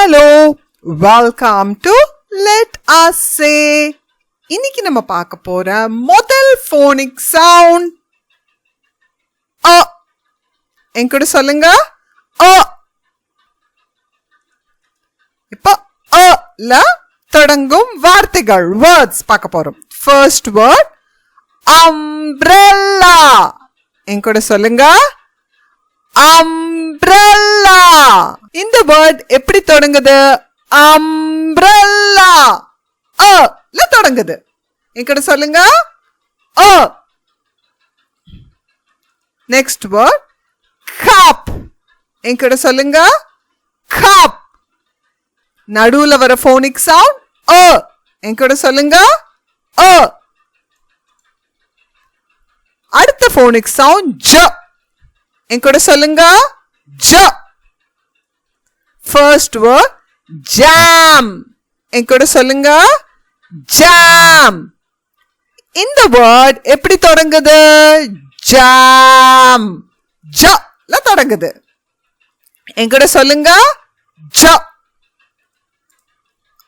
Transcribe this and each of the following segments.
Hello welcome to let us say இன்னைக்கு நம்ம பார்க்க போற முதல் ஃபோனிக் சவுண்ட் அ. என்கூட சொல்லுங்க. அ. இப்போ அ ல தொடங்கும் வார்த்தைகள் வேர்ட்ஸ் பார்க்க போறோம். ஃபர்ஸ்ட் வேர்ட் அம்ப்ரெல்லா என்கூட சொல்லுங்க. அம்ப்ரல்லா இந்த வேர்ட் எப்படி தொடங்குது? அம்ப்ரல்லா ல தொடங்குது. என்கிட்ட சொல்லுங்க. அ. நெக்ஸ்ட் வேர்ட் கப் என்கிட்ட சொல்லுங்க. கப் நடுவுல வர ஃபோனிக் சவுண்ட் அ. என்கிட்ட சொல்லுங்க. அ. அடுத்த ஃபோனிக் சவுண்ட் ஜ என் கூட சொல்லுங்க. ஜ. ஃபர்ஸ்ட் வேர்ட் ஜாம் என் கூட சொல்லுங்க. ஜாம் இந்த வேர்ட் எப்படி தொடங்குது? ஜாம் ஜல தொடங்குது. என் கூட சொல்லுங்க. ஜ.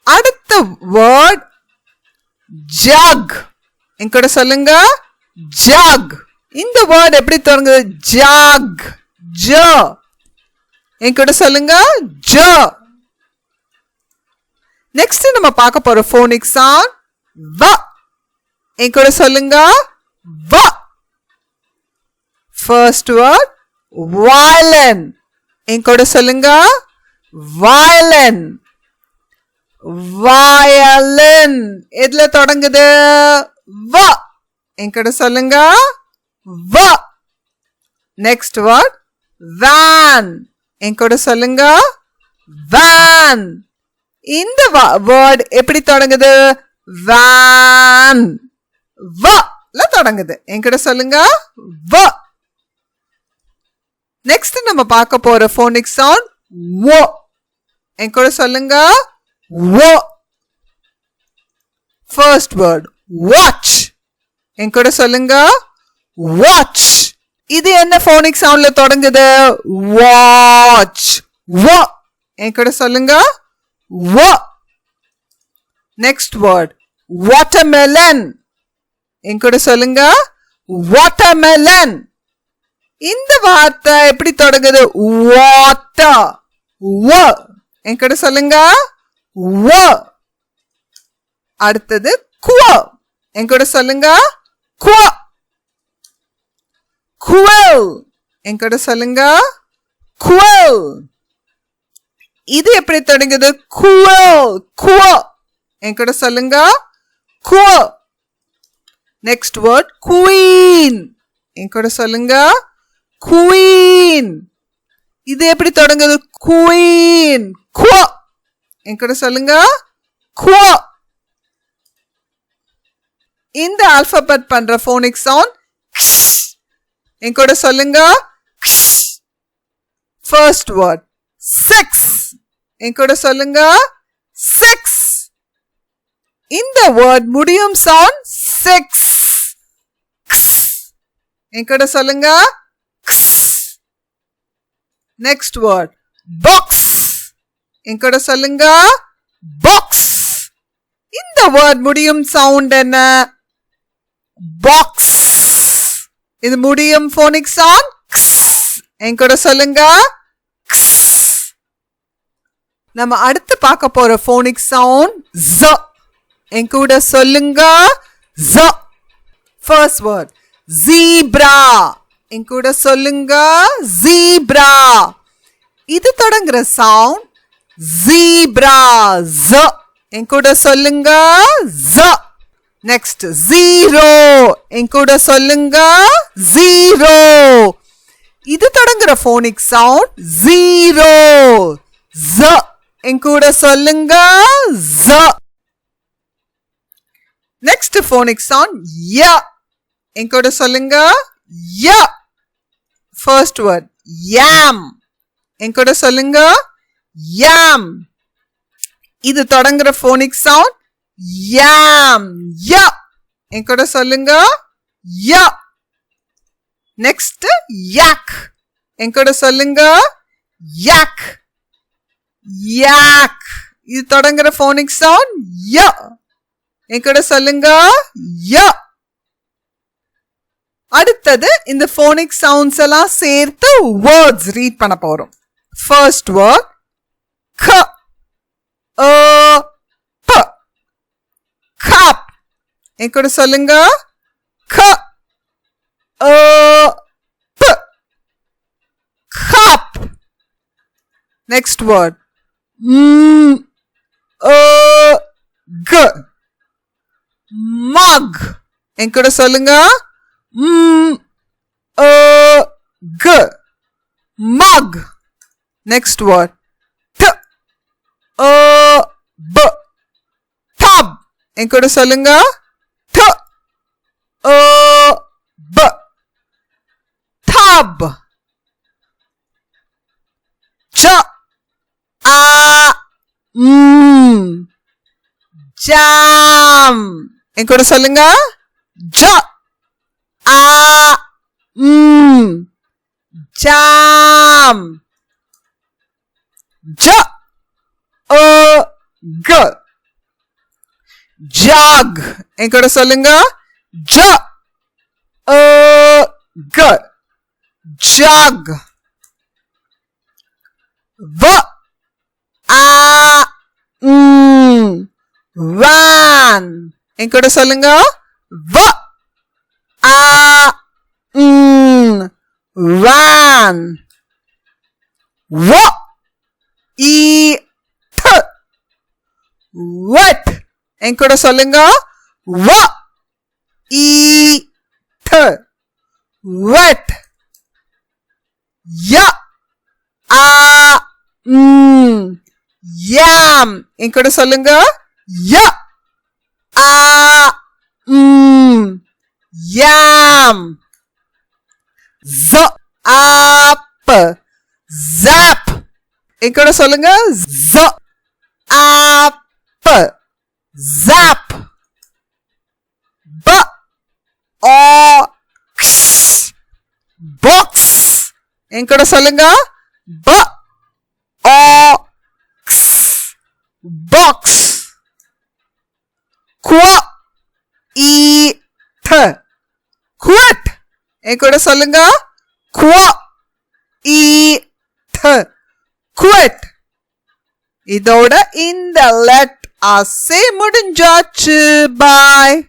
அடுத்த வேர்ட் ஜக் என் கூட சொல்லுங்க. ஜக் இந்த வேர்ட் எப்படி தொடங்குது? ஜாக். ஜ. என்கிட்ட சொல்லுங்க. ஜ. நெக்ஸ்ட் நம்ம பார்க்க போற ஃபோனிக் சாங் வ. என்கூட சொல்லுங்க. வ. ஃபர்ஸ்ட் வேர்ட் வயலன் என் கூட சொல்லுங்க. வயலன் வயலன் எதுல தொடங்குது? வ. என்கிட்ட கூட சொல்லுங்க. வ. நெக்ஸ்ட் வேர்ட் வேன் என் கூட சொல்லுங்க. வேன் இந்த வேர்ட் எப்படி தொடங்குது? வேன் வ. தொடங்குது. என் கூட சொல்லுங்க. வ. நெக்ஸ்ட் நம்ம பார்க்க போற ஃபோனிக் சவுண்ட் ஓ என் கூட சொல்லுங்க. ஓ ஃபர்ஸ்ட் வேர்ட் வாட்ச் என் கூட சொல்லுங்க. வாட்ச் இது என்ன ஃபோனிக் சவுண்ட்ல தொடங்குது? வாட்ச் வா என் கூட சொல்லுங்க. வ நெக்ஸ்ட் வேர்ட் வாட்டர்மெலன் என் கூட சொல்லுங்க. வாட்டர்மெலன் இந்த வார்த்தை எப்படி தொடங்குது? வாட்டர் வ என் கூட சொல்லுங்க. வ அடுத்தது குவ. என் கூட சொல்லுங்க. குவ. குவல் என் கூட சொல்லுங்க. குவல் இது எப்படி தொடங்குது? குவல் குவ. என் கூட சொல்லுங்க. குவ. Next word queen. என் கூட சொல்லுங்க. குவீன். இது எப்படி தொடங்குது? குவீன். குவ. என் கூட சொல்லுங்க. குவ. இந்த ஆல்பபெட் பண்ற ஃபோனிக் சவுண்ட் என் கூட சொல்லுங்க. ஃபர்ஸ்ட் வேர்ட் செக்ஸ் என் கூட சொல்லுங்க. செக்ஸ் இந்த வேர்ட் முடியும் சவுண்ட் செக்ஸ் என் கூட சொல்லுங்க. நெக்ஸ்ட் வேர்ட் பாக்ஸ் என் கூட சொல்லுங்க. பாக்ஸ் இந்த வேர்ட் முடியும் சவுண்ட் என்ன? பாக்ஸ் இது முடியும். போனிக் சவுண்ட் என் கூட சொல்லுங்க. நம்ம அடுத்து பார்க்க போற போனிக் சவுண்ட் ஜ என் கூட சொல்லுங்க. ஜ ஃபர்ஸ்ட் வேர்ட் ஜீப்ரா என் கூட சொல்லுங்க. ஜீப்ரா இது தொடங்குற சவுண்ட் ஜீப்ரா ஜ என் கூட சொல்லுங்க. ஜ நெக்ஸ்ட் ஜீரோ என்கூட சொல்லுங்க. ஜீரோ இது தொடங்குற போனிக் சவுண்ட் ஜீரோ ஜ என்கூட சொல்லுங்க. ஜ நெக்ஸ்ட் போனிக் சவுண்ட் ய என்கூட சொல்லுங்க. ய ஃபர்ஸ்ட் வேர்ட் யாம் என்கூட சொல்லுங்க. யாம் இது தொடங்குற போனிக் சவுண்ட் யாம் ய என் கூட சொல்லுங்க. ய நெக்ஸ்ட் யாக் என் கூட சொல்லுங்க. யாக் யாக் இது தொடங்குற ஃபோனிக் சவுண்ட் ய என் கூட சொல்லுங்க. ய அடுத்தது இந்த ஃபோனிக் சவுண்ட்ஸ் எல்லாம் சேர்த்து வேர்ட்ஸ் ரீட் பண்ண போறோம். ஃபர்ஸ்ட் வேர்ட் க அ ப கப் என் கூட சொல்லுங்க க அ ப கப் நெக்ஸ்ட் வேர்ட் ம் அ க மக் என் கூட சொல்லுங்க ம் அ க மக் நெக்ஸ்ட் வேர்ட் ட அ ப டப் என் கூட சொல்லுங்க ட அ ப டப் ஜ ஆ ம் ஜாம் என் கூட சொல்லுங்க ஜ ஆ ம் ஜாம் ஜ அ க ஜாக் என் கூட சொல்லுங்க ஜ அ க ஜாக் வ ஆ ம் வான் என் கூட சொல்லுங்க. வ! ஆ! வேன் வான் வ! இ! த! வட் என் கூட சொல்லுங்க. வ! இ! த! வட் ய! ஆ! ம். யாம். என் கூட சொல்லுங்க. ய. ஆ ம். யாம். z app. zap என் கூட சொல்லுங்க. ஜ ஆப். zap ப. o x box கூட சொல்லுங்க. ப. Qu e th என் கூட சொல்லுங்க குவா e th இதோட இந்த லெட் அசே முடிஞ்சாச்சு பாய்